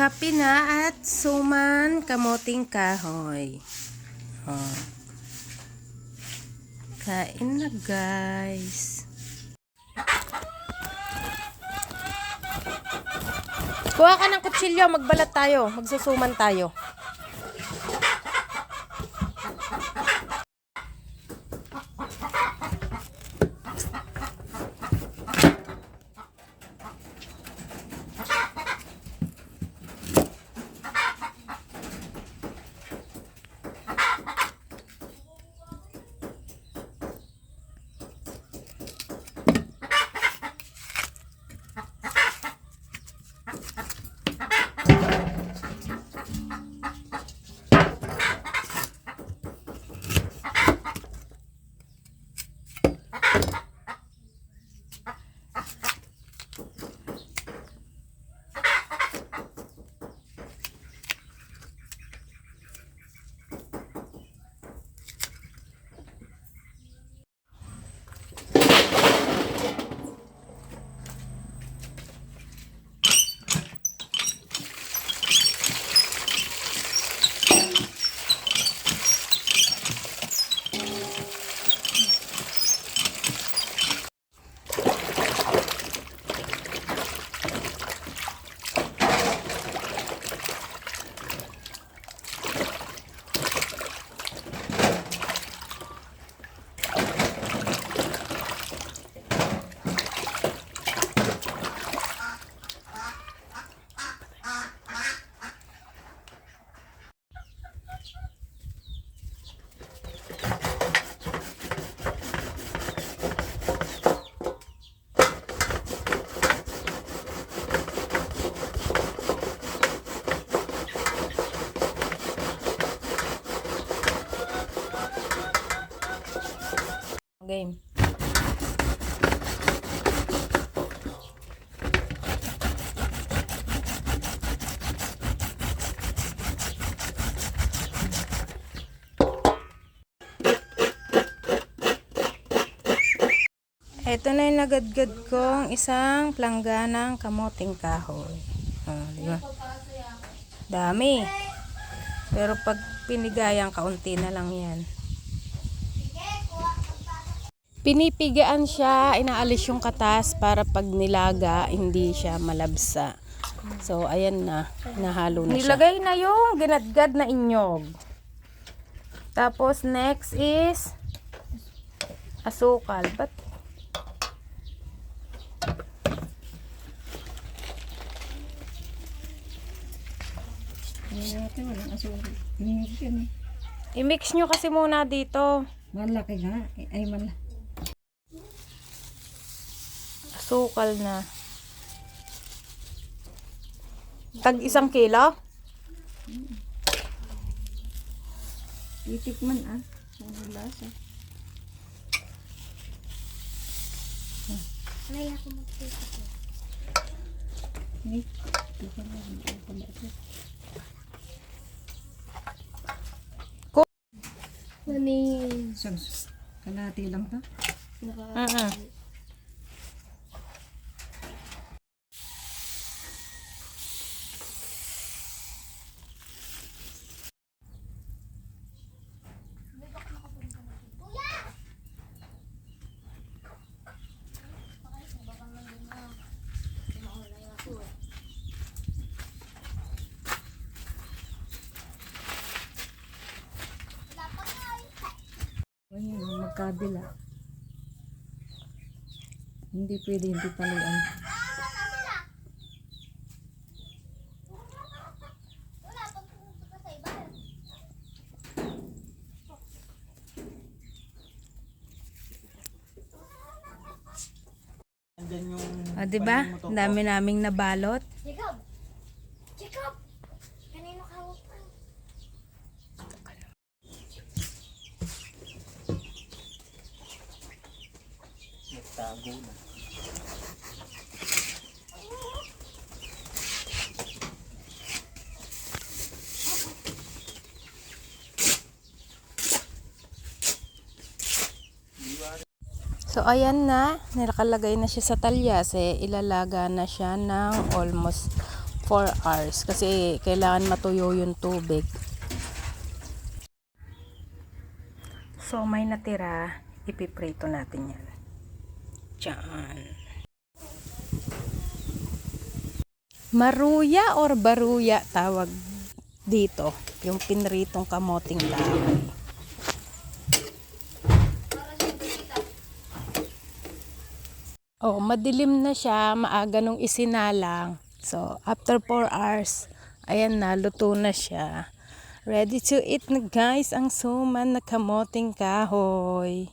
Kape na at suman kamoting kahoy. Oh. Kain na guys. Kuha ka ng kutsilyo, magbalat tayo, magsusuman tayo. Game. Ito na yung nagadgad kong isang plangganang kamoting kahoy. Oh, di ba? Dami. Pero pag pinigayang kaunti na lang yan. Pinipigaan siya, inaalis yung katas para pag nilaga, hindi siya malabsa. So, ayan na. Nahalo na siya. Nilagay na yung ginadgad na inyog. Tapos, next is asukal. Ba't. I-mix nyo kasi muna dito. Malaki nga. Ay, malaki. Asukal na. Tag isang kilo? Titikman ah. Ano lasa? Ay, titikman na. Ang pala ito. Mami, Isang kalahati lang to. naka, Mm Ayun, magkabila. Hindi pwede hindi paluan. O, di ba? Ang dami naming nabalot. Jacob! Jacob! So, ayan na. Nalakalagay na siya sa talyas. Eh, ilalaga na siya ng almost 4 hours kasi kailangan matuyo yung tubig. So may natira, ipiprito natin yan. Diyan. Maruya or baruya tawag dito. Yung pinritong kamoting kahoy. Oh, madilim na siya, maaga nung isinalang. So, after 4 hours, ayan na, luto na siya. Ready to eat na guys ang suman na kamoting kahoy.